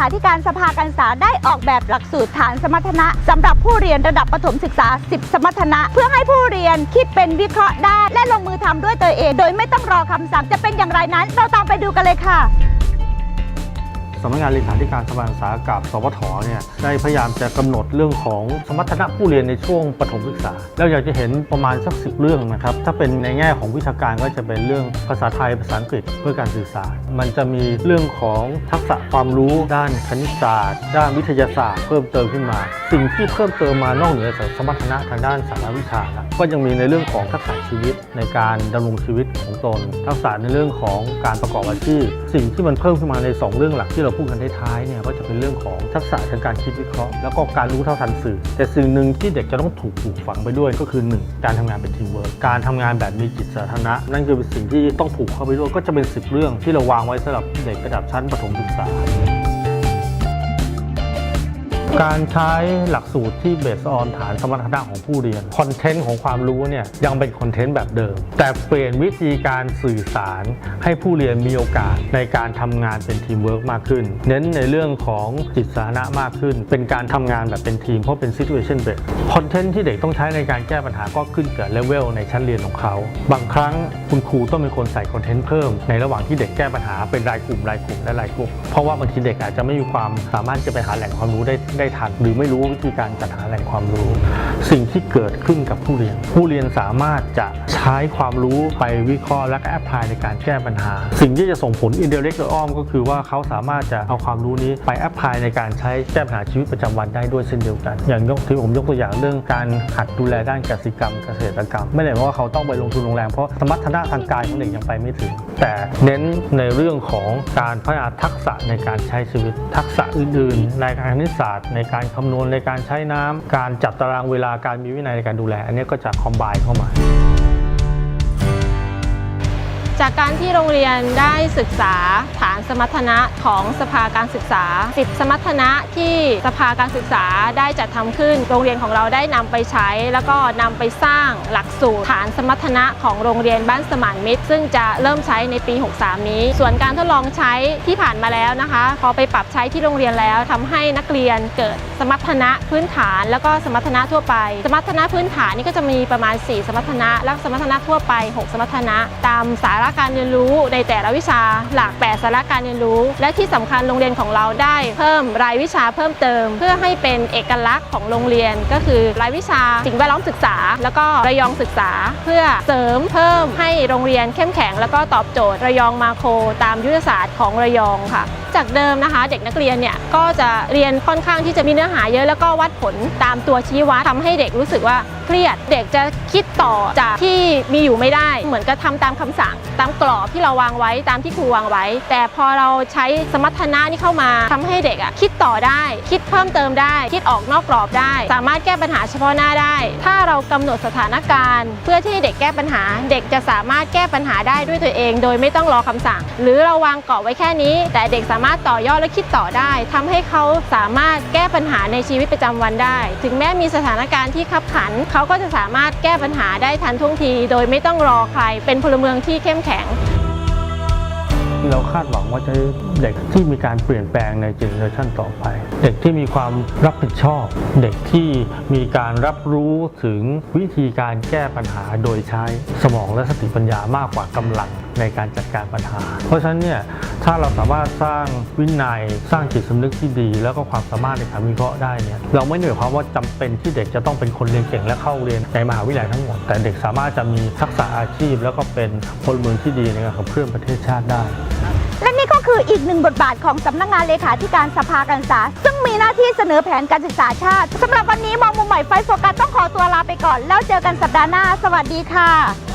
ขาธิการสภาการศึกษาได้ออกแบบหลักสูตรฐานสมรรถนะสำหรับผู้เรียนระดับประถมศึกษา 10 สมรรถนะ เพื่อให้ผู้เรียนคิดเป็นวิเคราะห์ได้ และลงมือทำด้วยตัวเอง โดยไม่ต้องรอคำสั่งจะเป็นอย่างไรนั้น เราตามไปดูกันเลยค่ะ สำนักงานเลขาธิการสภาศึกษากับสพทเนี่ยได้พยายามจะกำหนดเรื่องของสมรรถนะผู้เรียนในช่วงประถมศึกษา แล้วอยากจะเห็นประมาณสักสิบเรื่องนะครับ ถ้าเป็นในแง่ของวิชาการก็จะเป็นเรื่องภาษาไทยภาษาอังกฤษเพื่อการสื่อสาร มันจะมีเรื่องของทักษะความรู้ด้านคณิตศาสตร์ ด้านวิทยาศาสตร์ เพิ่มเติมขึ้นมา สิ่งที่เพิ่มเติมมานอกเหนือจากสมรรถนะทางด้านสารวิชาแล้วก็ยังมีในเรื่องของทักษะชีวิตในการดำรงชีวิตของตน ทักษะในเรื่องของการประกอบอาชีพ สิ่งที่มันเพิ่มขึ้นมาใน 2 เรื่องหลักที่เราพูดกันท้ายๆเนี่ยก็จะเป็นเรื่องของทักษะทางการคิดวิเคราะห์ แล้วก็การรู้เท่าทันสื่อ แต่สิ่งหนึ่งที่เด็กจะต้องถูกปลูกฝังไปด้วยก็คือ 1 การทำงานเป็นทีมเวิร์กการทำงานแบบมีจิตสาธารณะ นั่นคือเป็นสิ่งที่ต้องผูกเข้าไปด้วยก็จะเป็น 10 เรื่องที่เราวางไว้สำหรับเด็กระดับชั้นประถมศึกษา การใช้หลักสูตรที่เบสออนฐานสมรรถนะของผู้เรียนคอนเทนต์ของความรู้เนี่ยยังเป็นคอนเทนต์แบบเดิม แต่เปลี่ยนวิธีการสื่อสารให้ผู้เรียนมีโอกาสในการทำงานเป็นทีมเวิร์กมากขึ้น เน้นในเรื่องของจิตสาธารณะมากขึ้น เป็นการทำงานแบบเป็นทีมเพราะเป็น situation based คอนเทนต์ที่เด็กต้องใช้ในการแก้ปัญหาก็ขึ้นกับเลเวลในชั้นเรียนของเขา บางครั้งคุณครูต้องเป็นคนใส่คอนเทนต์เพิ่ม ในระหว่างที่เด็กแก้ปัญหาเป็นรายกลุ่มรายกลุ่มและรายกลุ่มเพราะว่าบางทีเด็กอาจจะไม่มีความสามารถจะไปหาแหล่งความรู้ได้ได้ทัน หรือไม่รู้วิธีการจัดหาแหล่งความรู้ สิ่งที่เกิดขึ้นกับผู้เรียน ผู้เรียนสามารถจะใช้ความรู้ไปวิเคราะห์และก็แอพพลายในการแก้ปัญหา สิ่งที่จะส่งผลอินเด r เ c t โดยอ้อมก็คือว่าเขาสามารถจะเอาความรู้นี้ไปแอพพลายในการใช้แก้ปัญหาชีวิตประจำวันได้ด้วยเช่นเดียวกัน อย่างยกที่ผมยกตัวอย่างเรื่องการหัดดูแลด้านกสิกรรมเกษตรกรรม ไม่ได้หมายว่าเขาต้องไปลงทุนลงแรงเพราะสมรรถนะทางกายของเด็กยังไปไม่ถึง แต่เน้นในเรื่องของการพัฒนาทักษะในการใช้ชีวิตทักษะอื่นๆ ในการคณิตศาสตร์ในการคำนวณในการใช้น้ำการจัดตารางเวลาการมีวินัยในการดูแล อันนี้ก็จะคอมไบเข้ามา จากการที่โรงเรียนได้ศึกษาฐานสมรรถนะของสภาการศึกษา 10 สมรรถนะที่สภาการศึกษาได้จัดทำขึ้น โรงเรียนของเราได้นำไปใช้ แล้วก็นำไปสร้างหลักสูตรฐานสมรรถนะของโรงเรียนบ้านสมานมิตร ซึ่งจะเริ่มใช้ในปี 63 นี้ ส่วนการทดลองใช้ที่ผ่านมาแล้วนะคะ พอไปปรับใช้ที่โรงเรียนแล้วทำให้นักเรียนเกิดสมรรถนะพื้นฐาน แล้วก็สมรรถนะทั่วไป สมรรถนะพื้นฐานนี่ก็จะมีประมาณ 4 สมรรถนะ และสมรรถนะทั่วไป 6 สมรรถนะตามสาระการเรียนรู้ในแต่ละวิชา หลัก8สาระการเรียนรู้ และที่สำคัญโรงเรียนของเราได้เพิ่มรายวิชาเพิ่มเติม เพื่อให้เป็นเอกลักษณ์ของโรงเรียน ก็คือรายวิชาสิ่งแวดล้อมศึกษา แล้วก็ระยองศึกษา เพื่อเสริมเพิ่มให้โรงเรียนเข้มแข็ง แล้วก็ตอบโจทย์ระยองมาโครตามยุทธศาสตร์ของระยองค่ะจากเดิมนะคะ เด็กนักเรียนเนี่ยก็จะเรียนค่อนข้างที่จะมีเนื้อหาเยอะ แล้วก็วัดผลตามตัวชี้วัดทำให้เด็กรู้สึกว่าเครียด เด็กจะคิดต่อจากที่มีอยู่ไม่ได้ เหมือนกับทำตามคำสั่ง ตามกรอบที่เราวางไว้ตามที่ครูวางไว้ แต่พอเราใช้สมรรถนะนี่เข้ามาทำให้เด็กอะคิดต่อได้ คิดเพิ่มเติมได้ คิดออกนอกกรอบได้ สามารถแก้ปัญหาเฉพาะหน้าได้ ถ้าเรากำหนดสถานการณ์ เพื่อที่ให้เด็กแก้ปัญหา เด็กจะสามารถแก้ปัญหาได้ด้วยตัวเอง โดยไม่ต้องรอคำสั่ง หรือเราวางกรอบไว้แค่นี้ แต่เด็กสามารถต่อยอดและคิดต่อได้ทำให้เขาสามารถแก้ปัญหาในชีวิตประจำวันได้ ถึงแม้มีสถานการณ์ที่ขับขัน เขาก็จะสามารถแก้ปัญหาได้ทันท่วงที โดยไม่ต้องรอใคร เป็นพลเมืองที่เข้มแข็งเราคาดหวังว่าจะเด็กที่มีการเปลี่ยนแปลงในเจเนอเรชันต่อไป เด็กที่มีความรับผิดชอบ เด็กที่มีการรับรู้ถึงวิธีการแก้ปัญหาโดยใช้สมองและสติปัญญามากกว่ากำลังในการจัดการปัญหา เพราะฉะนั้นเนี่ยถ้าเราสามารถสร้างวินัยสร้างจิตสำนึกที่ดี แล้วก็ความสามารถในการวิเคราะห์ได้เนี่ยเราไม่ได้หมายความว่าจำเป็นที่เด็กจะต้องเป็นคนเรียนเก่งและเข้าเรียนในมหาวิทยาลัยทั้งหมด แต่เด็กสามารถจะมีทักษะอาชีพ แล้วก็เป็นพลเมืองที่ดีในการขับเคลื่อนประเทศชาติได้ คืออีกหนึ่งบทบาทของสำนักงานเลขาธิการสภาการศึกษา ซึ่งมีหน้าที่เสนอแผนการศึกษาชาติสำหรับวันนี้มองมุมใหม่ไฟโฟกัสต้องขอตัวลาไปก่อน แล้วเจอกันสัปดาห์หน้า สวัสดีค่ะ